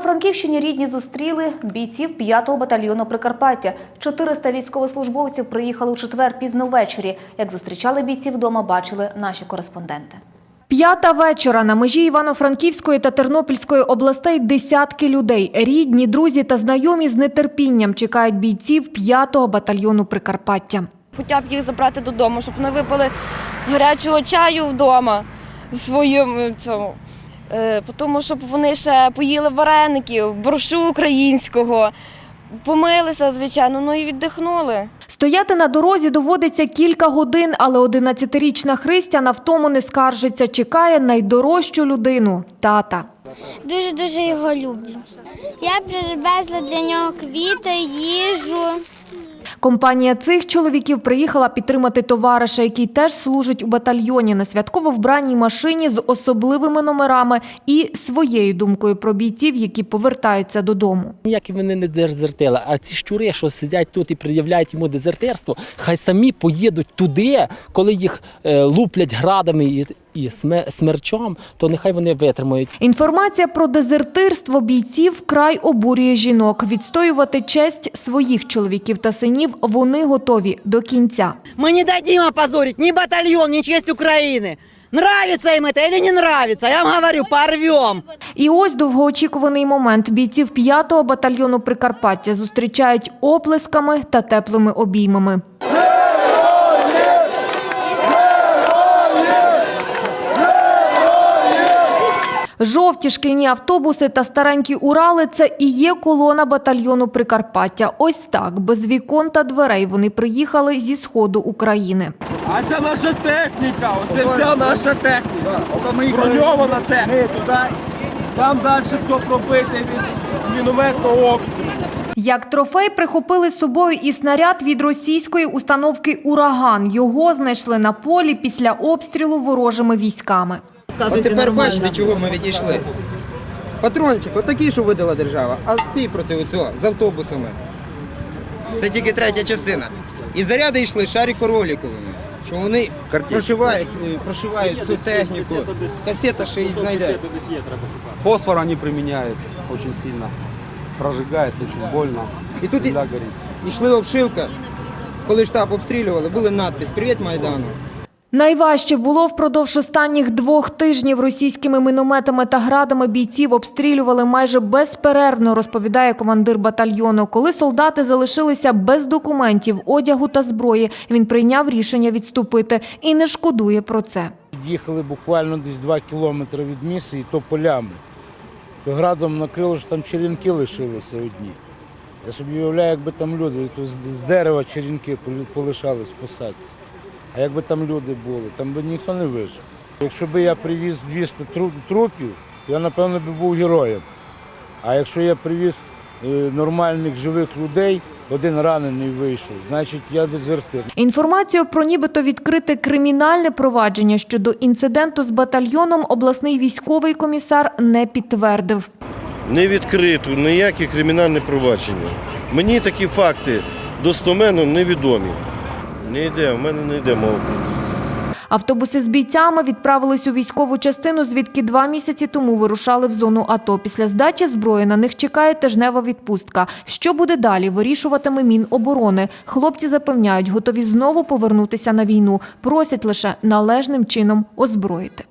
Івано-Франківщині рідні зустріли бійців 5-го батальйону Прикарпаття. 400 військовослужбовців приїхали у четвер пізно ввечері. Як зустрічали бійців вдома, бачили наші кореспонденти. П'ята вечора на межі Івано-Франківської та Тернопільської областей десятки людей. Рідні, друзі та знайомі з нетерпінням чекають бійців 5-го батальйону Прикарпаття. хоча б їх забрати додому, щоб вони випили гарячого чаю вдома своїм цьому. Е, Тому щоб вони ще поїли вареників, борщу українського, помилися, звичайно, ну і віддихнули. Стояти на дорозі доводиться кілька годин, але 11-річна Христя на втому не скаржиться. Чекає найдорожчу людину – тата. Дуже дуже його люблю. Я привезла для нього квіти, їжу. Компанія цих чоловіків приїхала підтримати товариша, який теж служить у батальйоні на святково вбраній машині з особливими номерами і своєю думкою про бійців, які повертаються додому. Ніякі вони не дезертили, а ці щури, що сидять тут і пред'являють йому дезертирство, хай самі поїдуть туди, коли їх е, луплять градами і, і сме- смерчом, то нехай вони витримають. Інформація про дезертирство бійців вкрай обурює жінок. Відстоювати честь своїх чоловіків та синів вони готові до кінця. Мы не дадим опозорить ни батальон, ни честь Украины. Нравится им это или не нравится, я вам говорю, порвем. І ось довгоочікуваний момент. Бійців 5-го батальйону Прикарпаття зустрічають оплесками та теплими обіймами. Жовті шкільні автобуси та старенькі Урали – це і є колона батальйону Прикарпаття. Ось так, без вікон та дверей вони приїхали зі сходу України. А це наша техніка, оце вся наша техніка. Броньована техніка. Там далі все пробите від мінометного обстрілу. Як трофей прихопили з собою і снаряд від російської установки «Ураган». Його знайшли на полі після обстрілу ворожими військами. От тепер бачите, чого ми відійшли. Патрончик, отакий, що видала держава, а стій проти оцього з автобусами. Це тільки третя частина. І заряди йшли шарикороліковими, що вони прошивають, е, прошивають цю техніку. Касета ще й знайде. Фосфор они применяют очень сильно. Прожигает очень больно. І тут і- Земля горит. йшли обшивка. Коли штаб обстрілювали, були надпис Привіт Майдану. Найважче було впродовж останніх двох тижнів російськими мінометами та градами бійців обстрілювали майже безперервно, розповідає командир батальйону. Коли солдати залишилися без документів, одягу та зброї, він прийняв рішення відступити і не шкодує про це. Їхали буквально десь 2 кілометри від місця і то полями. То градом накрило, що там черенки лишилися одні. Я собі уявляю, якби там люди, то з, дерева черенки полишались посадці. А якби там люди були, там би ніхто не вижив. Якщо б я привіз 200 трупів, я, напевно, би був героєм. А якщо я привіз е, нормальних живих людей, один ранений вийшов, значить я дезертир. Інформацію про нібито відкрите кримінальне провадження щодо інциденту з батальйоном обласний військовий комісар не підтвердив. не відкрито ніякі кримінальні провадження. Мені такі факти достоменно невідомі. Не йде, в мене не йде мова. Автобуси з бійцями відправились у військову частину, звідки два місяці тому вирушали в зону АТО. Після здачі зброї на них чекає тижнева відпустка. Що буде далі, вирішуватиме Міноборони. Хлопці запевняють, готові знову повернутися на війну. Просять лише належним чином озброїти.